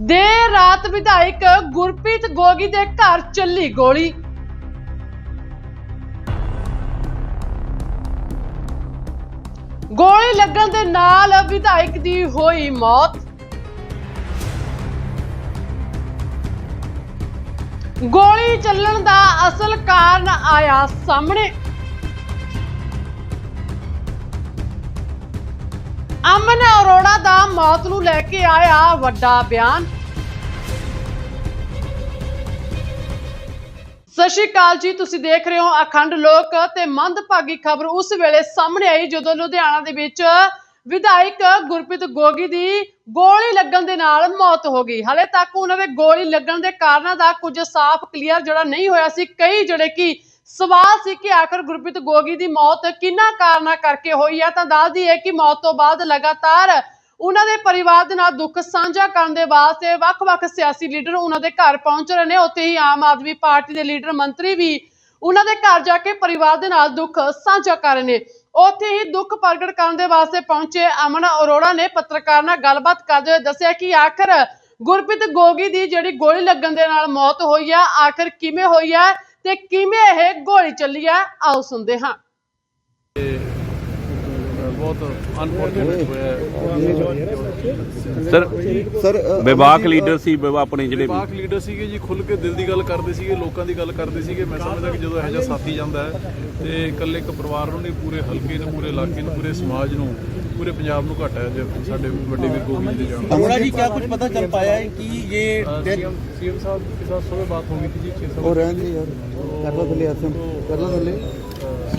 ਦੇਰ ਰਾਤ ਵਿਧਾਇਕ ਗੁਰਪ੍ਰੀਤ ਗੋਗੀ ਦੇ ਘਰ ਚੱਲੀ ਗੋਲੀ। ਗੋਲੀ ਲੱਗਣ ਦੇ ਨਾਲ ਵਿਧਾਇਕ ਦੀ ਹੋਈ ਮੌਤ। ਗੋਲੀ ਚੱਲਣ ਦਾ ਅਸਲ ਕਾਰਨ ਆਇਆ ਸਾਹਮਣੇ। ਅਮਨ ਅਰੋੜਾ ਦਾ ਮੌਤ ਨੂੰ ਲੈ ਕੇ ਆਇਆ ਵੱਡਾ ਬਿਆਨ। ਸਤਿ ਸ਼੍ਰੀ ਅਕਾਲ ਜੀ, ਤੁਸੀਂ ਦੇਖ ਰਹੇ ਹੋ ਅਖੰਡ ਲੋਕ ਤੇ ਮੰਦਭਾਗੀ ਖਬਰ। ਉਸ ਵੇਲੇ ਸਾਹਮਣੇ ਆਈ ਜਦੋਂ ਲੁਧਿਆਣਾ ਦੇ ਵਿੱਚ ਵਿਧਾਇਕ ਗੁਰਪ੍ਰੀਤ ਗੋਗੀ ਦੀ ਗੋਲੀ ਲੱਗਣ ਦੇ ਨਾਲ ਮੌਤ ਹੋ ਗਈ। ਹਲੇ ਤੱਕ ਉਹਨਾਂ ਦੇ ਗੋਲੀ ਲੱਗਣ ਦੇ ਕਾਰਨਾਂ ਦਾ ਕੁਝ ਸਾਫ਼ ਕਲੀਅਰ ਜਿਹੜਾ ਨਹੀਂ ਹੋਇਆ ਸੀ। ਕਈ ਜਿਹੜੇ ਕਿ ਸਵਾਲ ਸੀ ਕਿ ਆਖਰ ਗੁਰਪ੍ਰੀਤ ਗੋਗੀ ਦੀ ਮੌਤ ਕਿੰਨਾ ਕਾਰਨਾਂ ਕਰਕੇ ਹੋਈ ਹੈ ਤਾਂ ਦੱਸਦੀ ਹੈ ਕਿ ਮੌਤ ਤੋਂ ਬਾਅਦ ਲਗਾਤਾਰ ਉਹਨਾਂ ਦੇ ਪਰਿਵਾਰ ਦੇ ਨਾਲ ਦੁੱਖ ਸਾਂਝਾ ਕਰਨ ਦੇ ਵਾਸਤੇ ਵੱਖ-ਵੱਖ ਸਿਆਸੀ ਲੀਡਰ ਉਹਨਾਂ ਦੇ ਘਰ ਪਹੁੰਚ ਰਹੇ ਨੇ। ਉੱਥੇ ਹੀ ਆਮ ਆਦਮੀ ਪਾਰਟੀ ਦੇ ਲੀਡਰ ਮੰਤਰੀ ਵੀ ਉਹਨਾਂ ਦੇ ਘਰ ਜਾ ਕੇ ਪਰਿਵਾਰ ਦੇ ਨਾਲ ਦੁੱਖ ਸਾਂਝਾ ਕਰ ਰਹੇ ਨੇ। ਉੱਥੇ ਹੀ ਦੁੱਖ ਪ੍ਰਗਟ ਕਰਨ ਦੇ ਵਾਸਤੇ ਪਹੁੰਚੇ ਅਮਨ ਅਰੋੜਾ ਨੇ ਪੱਤਰਕਾਰ ਨਾਲ ਗੱਲਬਾਤ ਕਰਦੇ ਹੋਏ ਦੱਸਿਆ ਕਿ ਆਖਰ ਗੁਰਪ੍ਰੀਤ ਗੋਗੀ ਦੀ ਜਿਹੜੀ ਗੋਲੀ ਲੱਗਣ ਦੇ ਨਾਲ ਮੌਤ ਹੋਈ ਆ, ਆਖਰ ਕਿਵੇਂ ਹੋਈ ਆ ਤੇ ਕਿਵੇਂ ਇਹ ਗੋਲੀ ਚੱਲੀ ਆ, ਆਓ ਸੁਣਦੇ ਹਾਂ। ਬਹੁਤ ਅਨਫੋਰਚੂਨੇਟ ਹੋਇਆ ਸਰ ਸਰ ਅ, ਵਿਵਾਕ ਲੀਡਰ ਸੀ ਵਿਵਾ ਆਪਣੇ ਜਿਹੜੇ ਪਾਕ ਲੀਡਰ ਸੀਗੇ ਜੀ ਖੁੱਲ ਕੇ ਦਿਲ ਦੀ ਗੱਲ ਕਰਦੇ ਸੀਗੇ ਲੋਕਾਂ ਦੀ ਗੱਲ ਕਰਦੇ ਸੀਗੇ ਮੈਂ ਸਮਝਦਾ ਕਿ ਜਦੋਂ ਇਹੋ ਜਿਹਾ ਸਾਥੀ ਜਾਂਦਾ ਹੈ ਤੇ ਇਕੱਲੇ ਇੱਕ ਪਰਿਵਾਰ ਨੂੰ ਨਹੀਂ ਪੂਰੇ ਹਲਕੇ ਨੂੰ ਪੂਰੇ ਇਲਾਕੇ ਨੂੰ ਪੂਰੇ ਸਮਾਜ ਨੂੰ ਪੂਰੇ ਪੰਜਾਬ ਨੂੰ ਘਾਟਾ ਹੈ ਜੇ ਸਾਡੇ ਵੱਡੇ ਵੀਰ ਗੋਗੀ ਜੀ ਦੇ ਜਾਣ अमरा जी क्या कुछ पता चल पाया है कि ये डेथ ਸੀਐਮ ਸੀਐਮ ਸਾਹਿਬ के साथ सुबह बात हो गई थी जी छह सौ और रहने दे यार कर लो थले आसम कर लो थले ਉਹ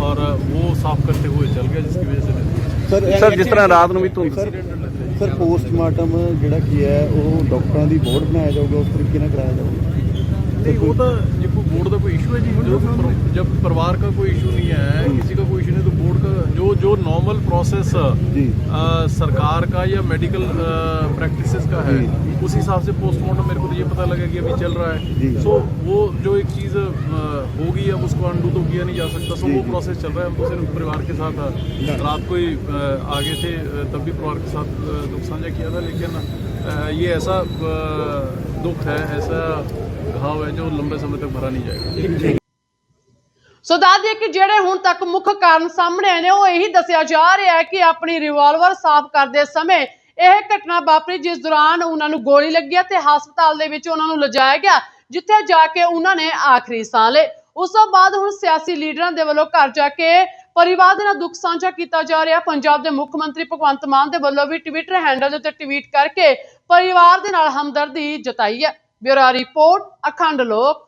और वो साफ करते हुए चल गया जिसकी वजह से ਸਰ ਸਰ ਜਿਸ ਤਰ੍ਹਾਂ ਰਾਤ ਨੂੰ ਵੀ ਧੁੰਦ ਸਰ ਸਰ ਪੋਸਟਮਾਰਟਮ ਜਿਹੜਾ ਕੀ ਹੈ ਉਹ ਡਾਕਟਰਾਂ ਦੀ ਬੋਰਡ ਬਣਾਇਆ ਜਾਊਗਾ ਉਸ ਤਰੀਕੇ ਨਾਲ ਕਰਾਇਆ ਜਾਊਗਾ नहीं वो तो ये कोई बोर्ड का कोई इशू है जी जो पर- जब परिवार का कोई इशू नहीं है किसी जो नॉर्मल प्रोसेस जी। सरकार का या मेडिकल प्रैक्टिसेस का है उस हिसाब से पोस्टमार्टम मेरे को तो ये पता लगा कि अभी चल रहा है। सो वो जो एक चीज़ होगी अब उसको अंडू तो किया नहीं जा सकता। सो वो प्रोसेस चल रहा है हम तो सिर्फ़ परिवार के साथ रात को ही आगे थे तब भी परिवार के साथ दुख साझा किया था लेकिन ये ऐसा दुख है ऐसा घाव है जो लंबे समय तक भरा नहीं जाएगा। ਸੋ ਦੱਸ ਦਈਏ ਕਿ ਜਿਹੜੇ ਹੁਣ ਤੱਕ ਮੁੱਖ ਕਾਰਨ ਸਾਹਮਣੇ ਆਏ ਨੇ, ਉਹ ਇਹੀ ਦੱਸਿਆ ਜਾ ਰਿਹਾ ਹੈ ਕਿ ਆਪਣੀ ਰਿਵਾਲਵਰ ਸਾਫ਼ ਕਰਦੇ ਸਮੇਂ ਇਹ ਘਟਨਾ ਵਾਪਰੀ, ਜਿਸ ਦੌਰਾਨ ਉਹਨਾਂ ਨੂੰ ਗੋਲੀ ਲੱਗੀ ਤੇ ਹਸਪਤਾਲ ਦੇ ਵਿੱਚ ਉਹਨਾਂ ਨੂੰ ਲਿਜਾਇਆ ਗਿਆ, ਜਿੱਥੇ ਜਾ ਕੇ ਉਹਨਾਂ ਨੇ ਆਖਰੀ ਸਾਹ ਲਏ। ਉਸ ਤੋਂ ਬਾਅਦ ਹੁਣ ਸਿਆਸੀ ਲੀਡਰਾਂ ਦੇ ਵੱਲੋਂ ਘਰ ਜਾ ਕੇ ਪਰਿਵਾਰ ਦੇ ਨਾਲ ਦੁੱਖ ਸਾਂਝਾ ਕੀਤਾ ਜਾ ਰਿਹਾ ਪੰਜਾਬ ਦੇ ਮੁੱਖ ਮੰਤਰੀ ਭਗਵੰਤ ਮਾਨ ਦੇ ਵੱਲੋਂ ਵੀ ਟਵਿੱਟਰ ਹੈਂਡਲ ਦੇ ਉੱਤੇ ਟਵੀਟ ਕਰਕੇ ਪਰਿਵਾਰ ਦੇ ਨਾਲ ਹਮਦਰਦੀ ਜਤਾਈ ਹੈ। ਬਿਊਰੋ ਰਿਪੋਰਟ, ਅਖੰਡ ਲੋਕ।